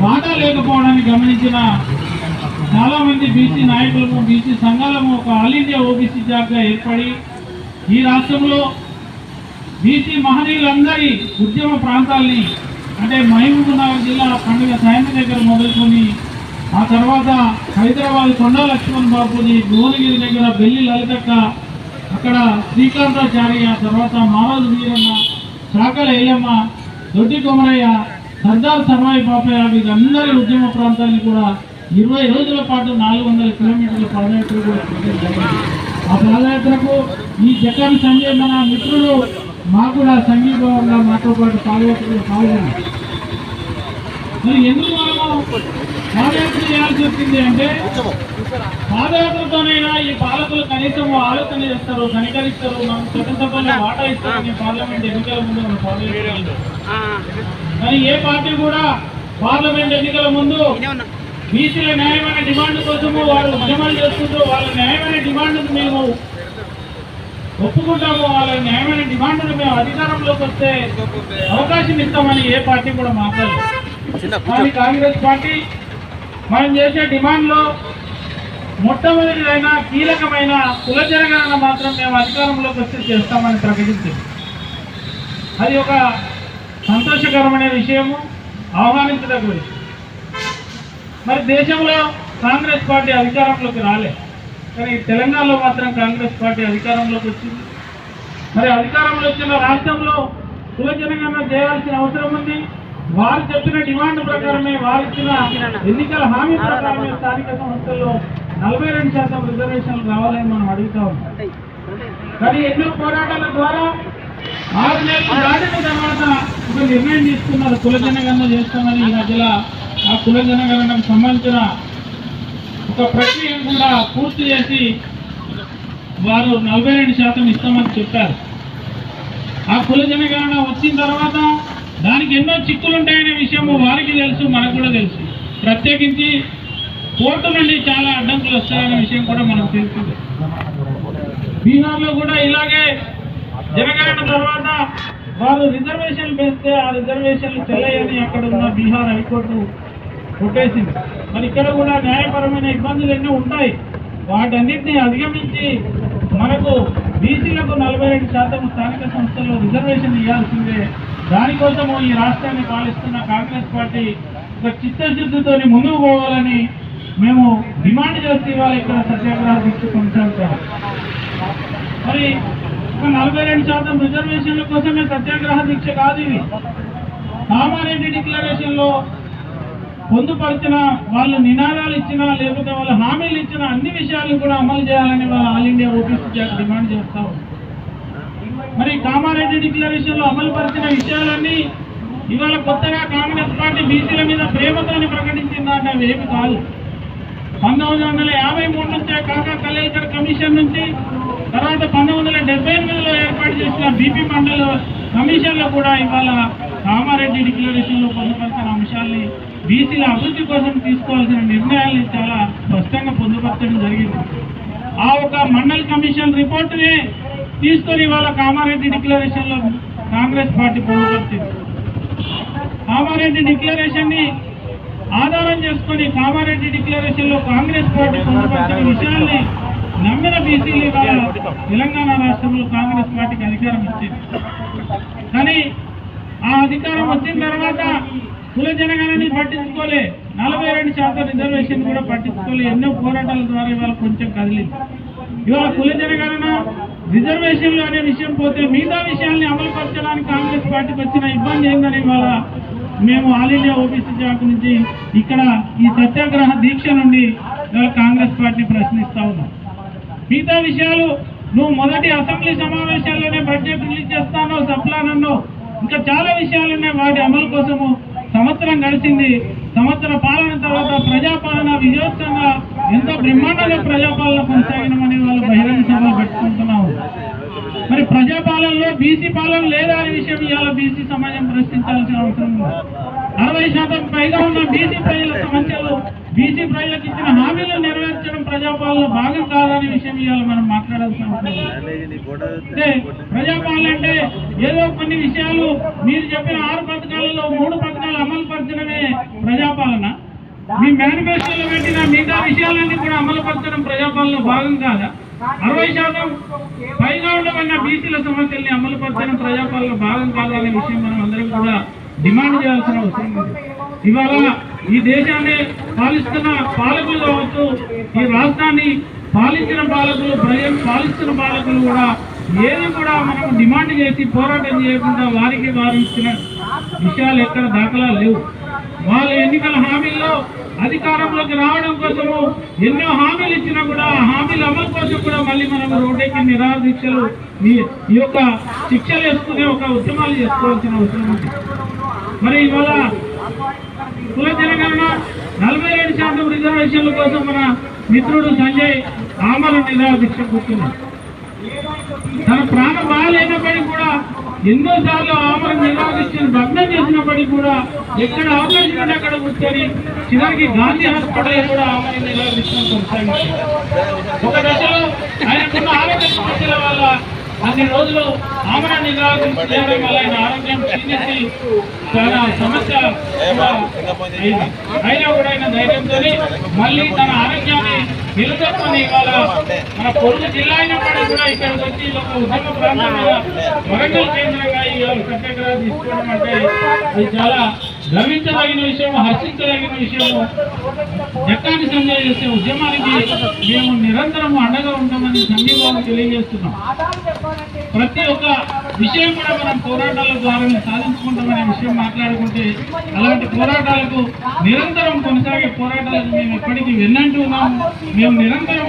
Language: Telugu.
వాటా లేకపోవడాన్ని గమనించిన చాలామంది బీసీ నాయకులము బీసీ సంఘాలము ఒక ఆల్ ఇండియా ఓబీసీ జాబ్గా ఏర్పడి ఈ రాష్ట్రంలో బీసీ మహనీయులందరి ఉద్యమ ప్రాంతాల్ని అంటే మహబూబ్నగర్ జిల్లా పండుగ సాయంత్రం దగ్గర మొదలుకొని ఆ తర్వాత హైదరాబాద్ కొండా లక్ష్మణ్ బాబుని భువనగిరి దగ్గర బెల్లి లలితక్క అక్కడ శ్రీకాంతాచార్య తర్వాత మారోజు వీరన్న చాకల ఎల్లమ్మ దొడ్డి కొమరయ్య సర్దార్ సర్వాయి పాపయ్య వీరందరి ఉద్యమ ప్రాంతాన్ని కూడా ఇరవై రోజుల పాటు నాలుగు వందల కిలోమీటర్ల పాదయాత్ర కూడా ఆ పాదయాత్రకు ఈ జగన్ సంజయ్ మన మిత్రులు మాకు కూడా సంఘీభావంగా మాతో పాటు పాదయాత్రలో పాల్గొన్నారు మరి ఎందుకు మనము పాదయాత్ర చేయాల్సి వచ్చింది అంటే పాదయాత్రతోనైనా ఈ కనీసం ఆలోచన చేస్తారు కనికరిస్తారు మనం చట్టసభలో వాటా ఇస్తారని పార్లమెంట్ ఎన్నికల ముందు మనం. కానీ ఏ పార్టీ కూడా పార్లమెంట్ ఎన్నికల ముందు బీసీల న్యాయమైన డిమాండ్ కోసము వారు ఉద్యమాలు చేసుకుంటూ వాళ్ళ న్యాయమైన డిమాండ్ మేము ఒప్పుకుంటాము వాళ్ళ న్యాయమైన డిమాండ్ మేము అధికారంలోకి వస్తే అవకాశం ఇస్తామని ఏ పార్టీ కూడా మాట్లాడలేదు. కానీ కాంగ్రెస్ పార్టీ మనం చేసే డిమాండ్లో మొట్టమొదటిదైన కీలకమైన కుల జనగణన మాత్రం మేము అధికారంలోకి వస్తే చేస్తామని ప్రకటించింది. అది ఒక సంతోషకరమైన విషయము ఆహ్వానించదగ్గ విషయం. మరి దేశంలో కాంగ్రెస్ పార్టీ అధికారంలోకి రాలే. కానీ తెలంగాణలో మాత్రం కాంగ్రెస్ పార్టీ అధికారంలోకి వచ్చింది. మరి అధికారంలో వచ్చిన రాష్ట్రంలో కుల జనగణన చేయాల్సిన అవసరం ఉంది. వారు చెప్పిన డిమాండ్ ప్రకారమే వారు ఇచ్చిన ఎన్నికల హామీ ప్రకారమే స్థానిక సంస్థల్లో నలభై రెండు శాతం రిజర్వేషన్లు రావాలని మనం అడుగుతా ఉన్నాం. కానీ ఎన్నో పోరాటాల ద్వారా ఆరు నెలలు దాటిన తర్వాత ఒక నిర్ణయం తీసుకున్నారు. కుల జనగణన చేస్తామని ఈ మధ్యలో ఆ కుల జనగణనకు సంబంధించిన ఒక ప్రక్రియను కూడా పూర్తి చేసి వారు నలభై రెండు శాతం ఇస్తామని చెప్పారు. ఆ కుల జనగణన వచ్చిన తర్వాత దానికి ఎన్నో చిక్కులు ఉంటాయనే విషయము వారికి తెలుసు మనకు కూడా తెలుసు. ప్రత్యేకించి కోర్టు నుండి చాలా అడ్డంకులు వస్తాయనే విషయం కూడా మనకు తెలుస్తుంది బీహార్లో కూడా ఇలాగే జనగణన తర్వాత వారు రిజర్వేషన్ పెంచితే ఆ రిజర్వేషన్లు చెల్లయని అక్కడ ఉన్న బీహార్ హైకోర్టు కొట్టేసింది. మరి ఇక్కడ కూడా న్యాయపరమైన ఇబ్బందులు ఎన్నో ఉంటాయి. వాటన్నిటిని అధిగమించి మనకు బీసీలకు నలభై రెండు శాతం స్థానిక సంస్థల్లో రిజర్వేషన్ ఇవ్వాల్సిందే. దానికోసము ఈ రాష్ట్రాన్ని పాలిస్తున్న కాంగ్రెస్ పార్టీ ఒక చిత్తశుద్ధితో ముందుకు పోవాలని మేము డిమాండ్ చేస్తే ఇవాళ ఇక్కడ సత్యాగ్రహ దీక్ష కొనసాగుతాం. మరి ఒక నలభై రెండు శాతం రిజర్వేషన్ల కోసమే సత్యాగ్రహ దీక్ష కాదు ఇది. కామారెడ్డి డిక్లరేషన్లో పొందుపరిచిన వాళ్ళు నినాదాలు ఇచ్చినా లేకపోతే వాళ్ళు హామీలు ఇచ్చిన అన్ని విషయాలు కూడా అమలు చేయాలని వాళ్ళు ఆల్ ఇండియా ఓపీసీ డిమాండ్ చేస్తాం మరి కామారెడ్డి డిక్లరేషన్లో అమలు పరిచిన విషయాలన్నీ ఇవాళ కొత్తగా కాంగ్రెస్ పార్టీ బీసీల మీద ప్రేమతోని ప్రకటించిందంటే అవి ఏమి కాదు. పంతొమ్మిది వందల యాభై మూడు నుంచే కాకా కల్లేకర్ కమిషన్ నుంచి తర్వాత పంతొమ్మిది వందల డెబ్బై ఎనిమిదిలో ఏర్పాటు చేసిన బీపీ మండల్ కమిషన్లో కూడా ఇవాళ కామారెడ్డి డిక్లరేషన్లో పొందుపరిచిన అంశాల్ని బీసీల అభివృద్ధి కోసం తీసుకోవాల్సిన నిర్ణయాల్ని చాలా స్పష్టంగా పొందుపరచడం జరిగింది. ఆ ఒక మండల్ కమిషన్ రిపోర్టునే తీసుకొని ఇవాళ కామారెడ్డి డిక్లరేషన్లో కాంగ్రెస్ పార్టీ పొందుపరిచింది. కామారెడ్డి డిక్లరేషన్ని ఆధారం చేసుకొని కామారెడ్డి డిక్లరేషన్లో కాంగ్రెస్ పార్టీ పొందుపరిచిన విషయాల్ని నమ్మిన బీసీలు ఇవాళ తెలంగాణ రాష్ట్రంలో కాంగ్రెస్ పార్టీకి అధికారం ఇచ్చింది కానీ ఆ అధికారం వచ్చిన తర్వాత కుల జనగణని పట్టించుకోలే. నలభై రెండు శాతం రిజర్వేషన్ కూడా పట్టించుకోలే. ఎన్నో పోరాటాల ద్వారా ఇవాళ కొంచెం కదిలింది. ఇవాళ కుల జనగణన రిజర్వేషన్లు అనే విషయం పోతే మిగతా విషయాల్ని అమలు పరచడానికి కాంగ్రెస్ పార్టీకి వచ్చిన ఇబ్బంది ఏందని ఇవాళ మేము ఆల్ ఇండియా ఓబీసీ శాఖ నుంచి ఇక్కడ ఈ సత్యాగ్రహ దీక్ష నుండి కాంగ్రెస్ పార్టీ ప్రశ్నిస్తా ఉన్నాం. మిగతా విషయాలు నువ్వు మొదటి అసెంబ్లీ సమావేశాల్లోనే బడ్జెట్ రిలీజ్ చేస్తానో సప్లానన్నో ఇంకా చాలా విషయాలు ఉన్నాయి. వాటి అమలు కోసము సంవత్సరం గడిచింది. సంవత్సర పాలన తర్వాత ప్రజాపాలన విజయోత్సవంగా ఎంతో బ్రహ్మాండంగా ప్రజాపాలన కొనసాగినమని వాళ్ళు బహిరంగ సభ పెట్టుకుంటున్నాము పాలనలో బీసీ పాలన లేదా అనే విషయం ఇవాళ బీసీ సమాజం ప్రశ్నించాల్సిన అవసరం ఉంది. అరవై శాతం పైగా ఉన్న బీసీ ప్రజల సమస్యలు బీసీ ప్రజలకు ఇచ్చిన హామీలను నెరవేర్చడం ప్రజాపాలన భాగం కాదనే విషయం ఇవాళ మనం మాట్లాడాల్సిన అవసరం ప్రజాపాలన అంటే ఏదో కొన్ని విషయాలు మీరు చెప్పిన ఆరు పథకాలలో మూడు పథకాలు అమలు పరచడమే మీ మేనిఫెస్టోలో పెట్టిన మిగతా విషయాలన్నీ కూడా అమలు పరచడం ప్రజాపాలన భాగం కాదా? అరవై శాతం పైగా బీసీల సమస్యల్ని అమలు పరచడం ప్రజాపాలన భాగం కావాలనే విషయం మనం అందరం కూడా డిమాండ్ చేయాల్సిన అవసరం ఉంది. ఇవాళ ఈ దేశాన్ని పాలిస్తున్న పాలకులు కావచ్చు ఈ రాష్ట్రాన్ని పాలించిన పాలకులు ప్రజలు పాలిస్తున్న పాలకులు కూడా ఏది కూడా మనం డిమాండ్ చేసి పోరాటం చేయకుండా వారికి వారు ఇచ్చిన విషయాలు ఎక్కడ దాఖలా లేవు. వాళ్ళు ఎన్నికల హామీల్లో అధికారంలోకి రావడం కోసము ఎన్నో హామీలు ఇచ్చినా కూడా ఆ హామీల అమలు కోసం కూడా మళ్ళీ మనం రోడ్డెక్కి నిరాదీక్షలు ఈ ఈ యొక్క శిక్షలు వేసుకునే ఒక ఉద్యమాలు చేసుకోవాల్సిన అవసరం ఉంది. మరి ఇవాళ కుల జనగణన నలభై ఏడు శాతం రిజర్వేషన్ల కోసం మన మిత్రుడు సంజయ్ ఆమల నిరాదీక్ష కూర్చున్నాడు. తన ప్రాణం బాగాలేనప్పటికీ కూడా ఎన్నోసార్లు సార్లు నిరాదీక్షను భగ్నం చేసినప్పటికీ కూడా ఎక్కడ అవకాశం అక్కడ కూర్చొని చివరికి గాంధీ హాస్పిటల్ కూడా ఆమర నిరాకరించడం కొనసాగించారు ఒక దశలో ఆయనకున్న ఆరోగ్య సమస్యల వల్ల అన్ని రోజులు ఆమర నిరాకరించడం వల్ల ఆయన ఆరోగ్యం క్షీణించి చాలా సమస్య అయినా కూడా ఆయన ధైర్యంతో మళ్ళీ తన ఆరోగ్యాన్ని నిలదొక్కుని ఇవాళ మన పొరుగు జిల్లా అయినప్పటికీ కూడా ఇక్కడికి వచ్చి ఒక ఉద్యమ ప్రాంతంగా వరంగల్ కేంద్రంగా ఈ సత్యాగ్రహం తీసుకోవడం అంటే అది చాలా గర్వించదగిన విషయం హర్షించదగిన జక్కాని సంజయ్ చేసే ఉద్యమానికి మేము నిరంతరం అండగా ఉంటామని సంఘీభావం తెలియజేస్తున్నాం. ప్రతి ఒక్క విషయం కూడా మనం పోరాటాల ద్వారా సాధించుకుంటామనే విషయం మాట్లాడుకుంటే అలాంటి పోరాటాలకు నిరంతరం కొనసాగే పోరాటాలకు మేము ఎప్పటికీ వెన్నంటూ ఉన్నాము. మేము నిరంతరం